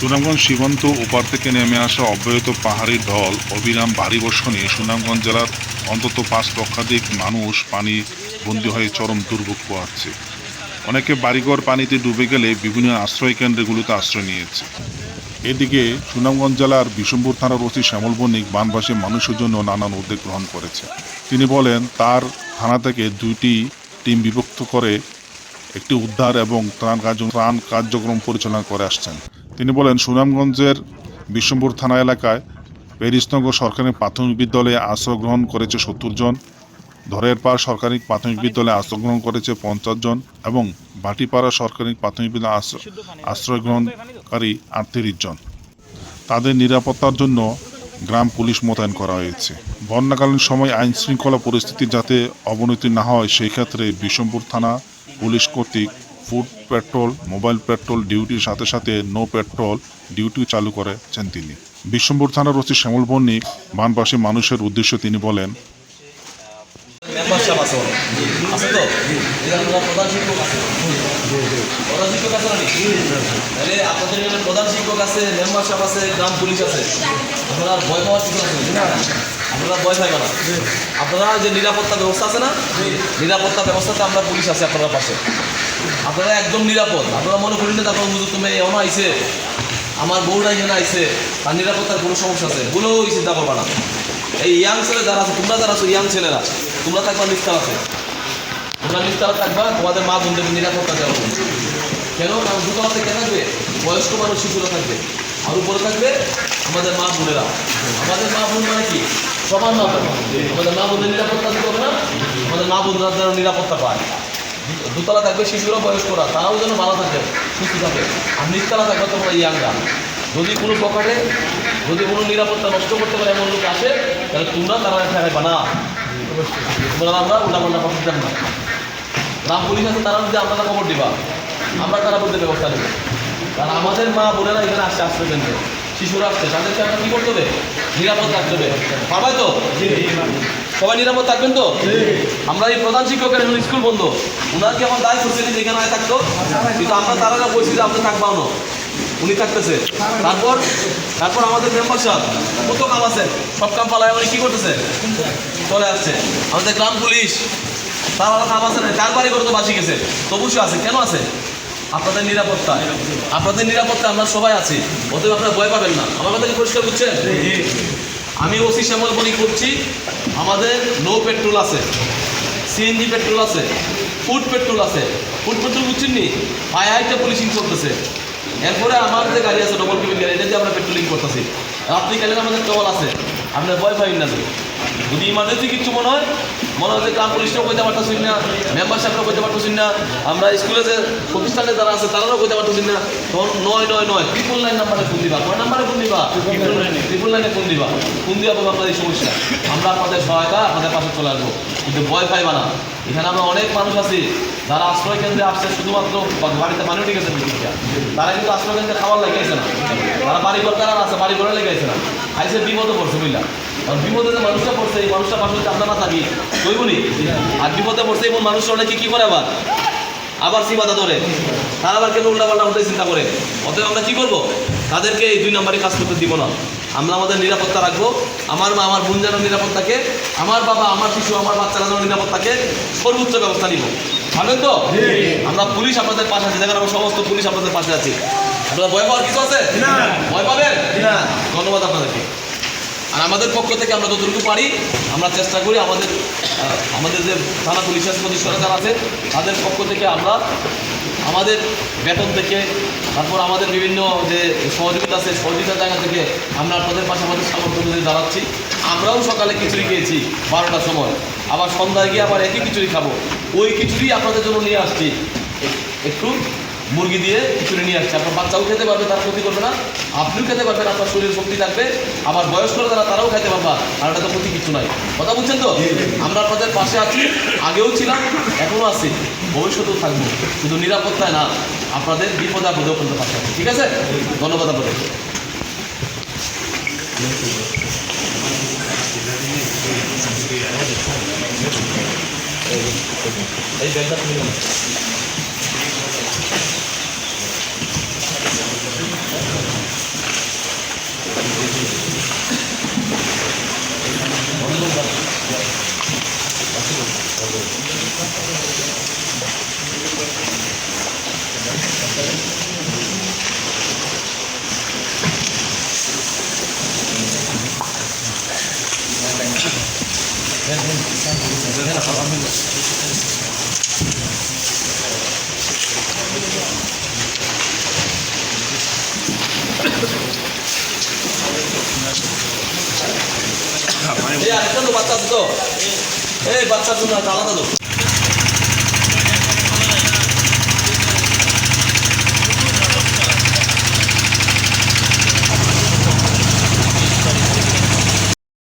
সুনামগঞ্জ সীমান্ত ওপার থেকে নেমে আসা অব্যাহত পাহাড়ি ঢল অবিরাম ভারী বর্ষণে সুনামগঞ্জ জেলার অন্তত পাঁচ লক্ষাধিক মানুষ পানি বন্দী হয়ে চরম দুর্ভোগ পোহাচ্ছে। অনেকে বাড়িঘর পানিতে ডুবে গেলে বিভিন্ন আশ্রয় কেন্দ্রগুলোতে আশ্রয় নিয়েছে। এদিকে সুনামগঞ্জ জেলার বিশম্পুর থানার ওসি শ্যামল বণিক বানবাসী মানুষের জন্য নানান উদ্যোগ গ্রহণ করেছে। তিনি বলেন, তার থানা থেকে দুইটি টিম বিভক্ত করে একটি উদ্ধার এবং ত্রাণ কার্য ত্রাণ কার্যক্রম পরিচালনা করে আসছেন। তিনি বলেন, সুনামগঞ্জের বিশ্বম্পুর থানা এলাকায় প্যারিসনগর সরকারি প্রাথমিক বিদ্যালয়ে আশ্রয় গ্রহণ করেছে সত্তর জন, ধরের পাড় সরকারি প্রাথমিক বিদ্যালয়ে আশ্রয় গ্রহণ করেছে পঞ্চাশ জন এবং বাটিপাড়া সরকারি প্রাথমিক বিদ্যালয়ে আশ্রয় গ্রহণকারী আটত্রিশ জন। তাদের নিরাপত্তার জন্য গ্রাম পুলিশ মোতায়েন করা হয়েছে। বন্যাকালীন সময় আইন শৃঙ্খলা পরিস্থিতি যাতে অবনতি না হয়, সেই ক্ষেত্রে বিশম্পুর থানা পুলিশ কর্তৃক ফুড পেট্রোল, মোবাইল পেট্রোল ডিউটির সাথে সাথে নো পেট্রোল, ডিউটি চালু করেছেন তিনি। বিশ্বম্বর থানার ওসি শ্যামল বন্নিক বানবাসী মানুষের উদ্দেশ্যে তিনি বলেন প্রধান শিক্ষক আছে। আপনাদের প্রধান শিক্ষক আছে মেম্বারশিপ আছে, গ্রাম পুলিশ আছে। আপনারা ভয় পাওয়ার কিছু আছে আপনারা ভয় পাইবে না। আপনারা যে নিরাপত্তা ব্যবস্থা আছে না, নিরাপত্তা ব্যবস্থাতে আমরা পুলিশ আছে আপনারা পাশে। আপনারা একদম নিরাপদ। আপনারা মনে করেন না, তারপর তুমি এমন আইসে আমার বউরা এখানে আইসে তার নিরাপত্তার কোনো সমস্যা আছে? এই চিন্তা করবা না। এই ইয়াং ছেলে যারা আছে, তোমরা যারা আছো ইয়াং ছেলেরা, তোমরা থাকবা আছে। তোমরা নিস্তালা থাকবা, তোমাদের মা বোনদেরকে নিরাপত্তা দেওয়া কেন? কারণ দুতলাতে কে থাকবে? বয়স্ক মানুষ শিশুরা থাকবে। আর উপরে থাকবে আমাদের মা বোনেরা। আমাদের মা বোন মানে কি? সবার মা বোন আমাদের নিরাপত্তা দিতে হবে না? আমাদের মা বোনরা যেন নিরাপত্তা পায় দুতলা থাকবে শিশুরা, বয়স্করা, তারাও যেন ভালো থাকে, সুস্থ থাকে। আর নিচতলা থাকবে তোমরা ইয়াংরা যদি কোনো পকেটে, যদি কোনো নিরাপত্তা নষ্ট করতে পারে এমন লোক আসে, তাহলে তোমরা তারা ঠেকাইবা না। তোমরা আমরা উল্টা পাল্টা খবর দেব না রাম পুলিশ আছে, তারা যদি আপনারা খবর দিবা, আমরা তারা বলতে ব্যবস্থা নেব। কারণ আমাদের মা বোনেরা এখানে আসছে, আসতে কেন্দ্রে শিশুরা আসছে তাদেরকে আমরা কী করতে হবে? নিরাপদ রাখতে হবে। পাবাই তো? সবাই নিরাপদ থাকবেন তো? আমরা এই প্রধান শিক্ষকের এখন স্কুল বন্ধ। ওনার কি আমার দায় করছে যে এখানে আয় থাকতো? কিন্তু আমরা তারা বলছি যে আপনি থাকবাও না। উনি থাকতেছে। তারপর তারপর আমাদের মেম্বার সাহেব কত কাম আছে? সব কাম পালায়, উনি কি করতেছে? চলে আসছে। আমাদের গ্রাম পুলিশ, তার আলাদা কাম আছে না? চার বাড়ি করে তো বাঁচি গেছে। তবু সে আছে। কেন আছে? আপনাদের নিরাপত্তা। আপনাদের নিরাপত্তা আমরা সবাই আছি। অতএব আপনারা ভয় পাবেন না। আমার কথা কি পরিষ্কার বুঝছেন? আমি ওসি শ্যামল বলি করছি আমাদের নো পেট্রোল আছে সিএনজি পেট্রোল আছে ফুড পেট্রোল আছে। ফুড পেট্রোল বুঝছেন নি আই আইটা পুলিশিং চলতেছে। এরপরে আমার যে গাড়ি আছে ডবল কেবিন গাড়ি এটা দিয়ে আমরা পেট্রোলিং করতেছি। রাত্রিকালীন আমাদের টবল আছে। আপনার ভয় পাইন না। যদি ইমার্জেন্সি কিছু মনে হয় মনে হয় যে গ্রাম পুলিশটাও কইতে পারতেছি না মেম্বার সাহেবরাও কইতে পারতেছি না আমরা স্কুলে যে প্রতিষ্ঠানে যারা আছে তারাও কইতে পারতেছি না তখন নয় নয় নয় ট্রিপল নাইন নাম্বারে ফোন দিবা। কয় নাম্বারে ফোন দিবা? ট্রিপল নাইনে ফোন দিবা। ফোন দিয়া আপনার এই সমস্যা। আমরা আপনাদের সহায়তা আপনাদের পাশে চলে আসব। কিন্তু ভয় পাইবা না এখানে আমরা অনেক মানুষ আছি যারা আশ্রয় কেন্দ্রে আসছে শুধুমাত্র বাড়িতে পানি উঠে গেছে তারা কিন্তু আশ্রয় কেন্দ্রে খাবার লেগেছে না। তারা বাড়ি ঘর তারা আছে বাড়ি ঘরে লেগেছে না। আইসে বিপদে পড়ছে বুঝলা? আর বিপদে যে মানুষটা পড়ছে এই মানুষটা পাশে যদি না থাকি কইবনি আর বিপদে পড়ছে এমন মানুষটা অনেকে কি করে আবার? আবার সীমাতা ধরে তারা আবার কেন উল্টা পাল্টা উল্টে চিন্তা করে? অতএব আমরা কি করব? তাদেরকে এই দুই নম্বরে কাজ করতে দিব না। আমরা আমাদের নিরাপত্তা রাখব। আমার মা আমার বোন যেন নিরাপদ থাকে আমার বাবা আমার শিশু আমার বাচ্চারা যেন নিরাপদ থাকে সর্বোচ্চ ব্যবস্থা নিব। পারবেন তো? আমরা পুলিশ আপনাদের পাশে আছি। দেখেন আমরা সমস্ত পুলিশ আপনাদের পাশে আছি। আপনারা ভয় পাওয়ার কিছু আছে? ভয় পাবেন? ধন্যবাদ আপনাদেরকে। আর আমাদের পক্ষ থেকে আমরা যতটুকু পারি, আমরা চেষ্টা করি আমাদের আমাদের যে থানা পুলিশের প্রতিষ্ঠানে যারা আছে তাদের পক্ষ থেকে আমরা আমাদের বেতন থেকে, তারপর আমাদের বিভিন্ন যে সহযোগিতা আছে, সহযোগিতার জায়গা থেকে আমরা আপনাদের পাশে আমাদের সামর্থ্য অনুযায়ী দাঁড়াচ্ছি। আমরাও সকালে খিচুড়ি খেয়েছি বারোটার সময়। আবার সন্ধ্যায় গিয়ে আবার একই খিচুড়ি খাব। ওই খিচুড়ি আপনাদের জন্য নিয়ে আসছি। একটু মুরগি দিয়ে খিচুড়ি নিয়ে আসছে। আপনার বাচ্চাও খেতে পারবে তার ক্ষতি করবে না। আপনিও খেতে পারবেন আপনার শরীর শক্তি থাকবে। আবার বয়স্করা যারা তারাও খেতে পারবা আর এটা তো ক্ষতি কিছু নাই। কথা বুঝছেন তো? আমরা আপনাদের পাশে আছি আগেও ছিলাম এখনও আছি। ভবিষ্যতেও থাকব শুধু নিরাপত্তায় না আপনাদের বিপদে আপদেও কিন্তু পাশে আছি ঠিক আছে? ধন্যবাদ আপনাদের। এই ব্যাগটা তুমি নাও। এই আরেকটা তো বাচ্চা আছে তো এই বাচ্চার জন্য একটা আলাদা তো